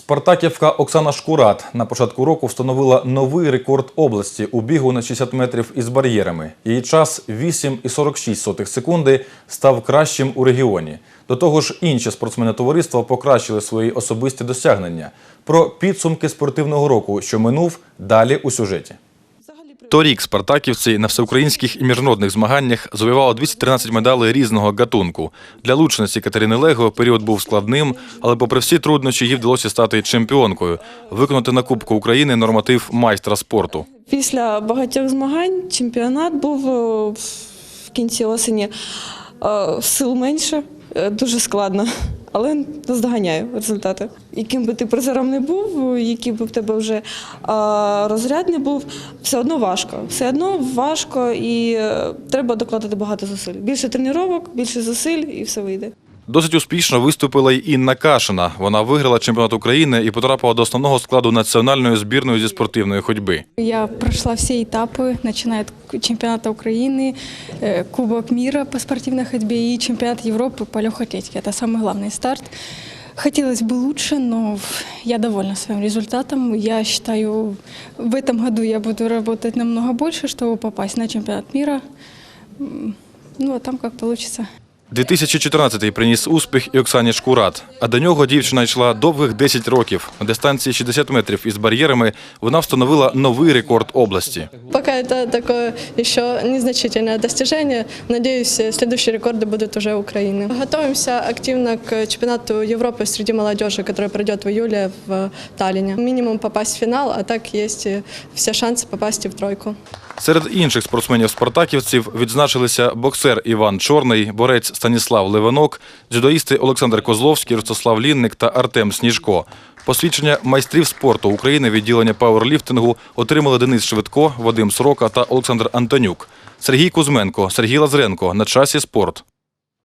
Спартаківка Оксана Шкурат на початку року встановила новий рекорд області у бігу на 60 метрів із бар'єрами. Її час 8,46 секунди став кращим у регіоні. До того ж, інші спортсмени товариства покращили свої особисті досягнення. Про підсумки спортивного року, що минув, далі у сюжеті. Торік спартаківці на всеукраїнських і міжнародних змаганнях завоювали 213 медалей різного гатунку. Для лучниці Катерини Лего період був складним, але попри всі труднощі їй вдалося стати чемпіонкою, виконати на Кубку України норматив майстра спорту. Після багатьох змагань чемпіонат був е, в кінці осені. Е, Сил менше, е, дуже складно, але наздоганяю результати. Яким би ти призером не був, який би в тебе вже розряд не був, все одно важко. Все одно важко і е, треба докладати багато зусиль. Більше тренувань, більше зусиль і все вийде. Досить успішно виступила й Інна Кашина. Вона виграла чемпіонат України і потрапила до основного складу національної збірної зі спортивної ходьби. Я прошла все этапы, начиная от чемпионата Украины, э, Кубок мира по спортивной ходьбе и чемпионат Европы по легкой атлетике. Это самый главный старт. Хотелось бы лучше, но я довольна своим результатом. Я считаю, в этом году я буду работать намного больше, чтобы попасть на чемпионат мира. М, Ну, а там как получится. 2014-й приніс успіх і Оксані Шкурат. А до нього дівчина йшла довгих 10 років. На дистанції 60 метрів із бар'єрами вона встановила новий рекорд області. Пока это такое еще незначительное достижение. Надеюсь, э, следующие рекорды будут уже Украины. Готовимся активно к чемпионату Европы среди молодежи, который пройдет в июле в Таллине. Минимум попасть в финал, а так есть э, все шансы попасть и в тройку. Серед інших спортсменів-спартаківців відзначилися боксер Іван Чорний, борець Станіслав Левинок, дзюдоїсти Олександр Козловський, Ростислав Лінник та Артем Сніжко. Посвідчення майстрів спорту України відділення пауерліфтингу отримали Денис Швидко, Вадим Срока та Олександр Антонюк. Сергій Кузьменко, Сергій Лазренко на часі спорт.